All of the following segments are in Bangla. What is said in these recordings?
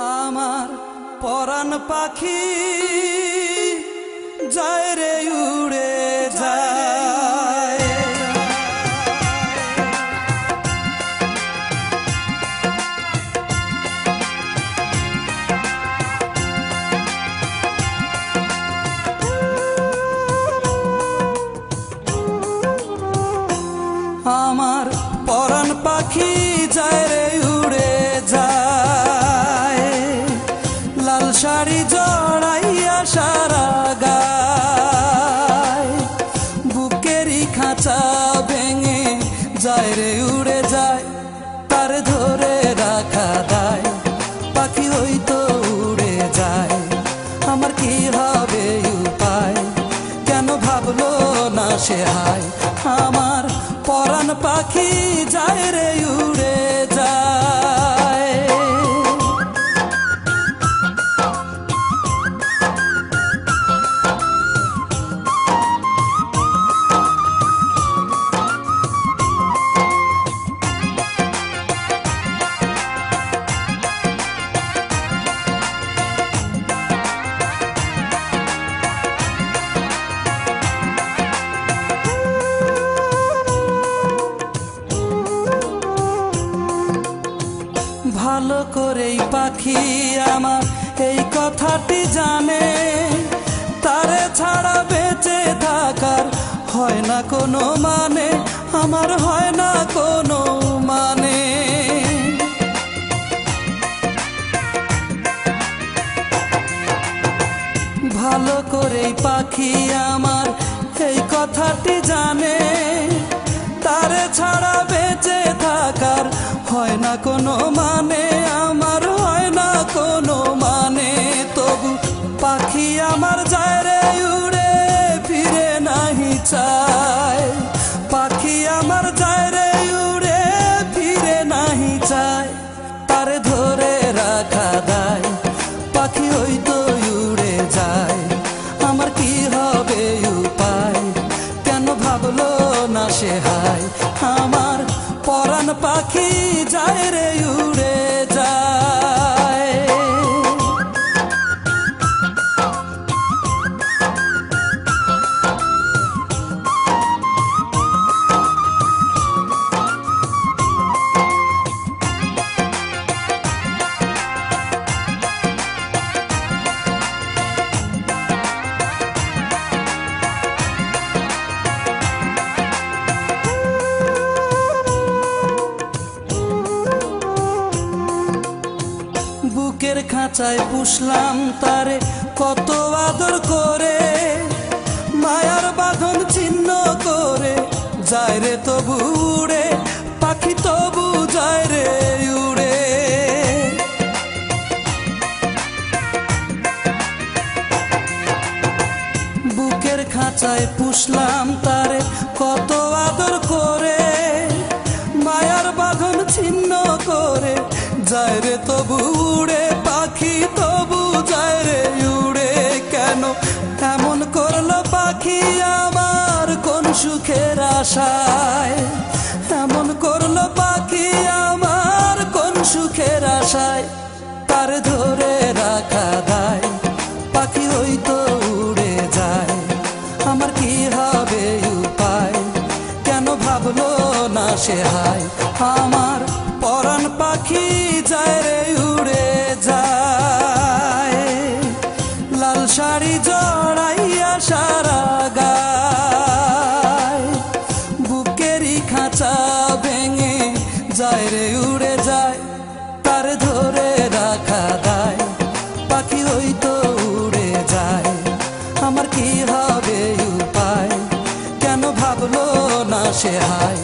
আমার পরাণ পাখি যায় রে উড়ে যায়। আমার পরাণ পাখি যায় রে উড়ে যায়। ধরে রাখা দায়। পাখি হইতো উড়ে যায়। আমার কি হবে উপায়? কেন ভাবলো না সে হায়? আমার পরাণ পাখি যায় রে, উড়ে যায়। ভালো করেই পাখি আমার এই কথাটি জানে। তারে ছাড়া বেঁচে থাকার হয় না কোনো মানে আমার হয় না কোনো মানে। ভালো করেই পাখি আমার এই কথাটি জানে। তারে ছাড়া বেঁচে থাকার হয় না কোনো মানে পাখি তো উড়ে যায়। আমার কি উপায়? কেন ভাবলো না সে হায়? আমার পরাণ পাখি যায় রে, উড়ে যায়। বুকের খাঁচায় পুষলাম তারে। কত আদর করে, মায়ার বাঁধন চিহ্ন করে। যায় রে তবু উড়ে, পাখি তবু যায় রে উড়ে। বুকের খাঁচায় পুষলাম তারে। কত আদর করে, মায়ার বাঁধন ছিন্ন করে। যায় রে তবু আশায় এমন করল পাখি আমার কোন সুখের আশায়। তার ধরে রাখা দায়, পাখি হইতো উড়ে যায়। আমার কি হবে উপায়? কেন ভাবলো না সে হায়? আমার পরাণ পাখি যায় রে উড়ে খাঁচা ভেঙে যায় রে, উড়ে যায়। তার ধরে রাখা দায়। পাখি ওই তো উড়ে যায়। আমার কি হবে উপায়? কেন ভাবলো না সে হায়?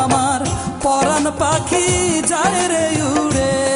আমার পরাণ পাখি যায় রে, উড়ে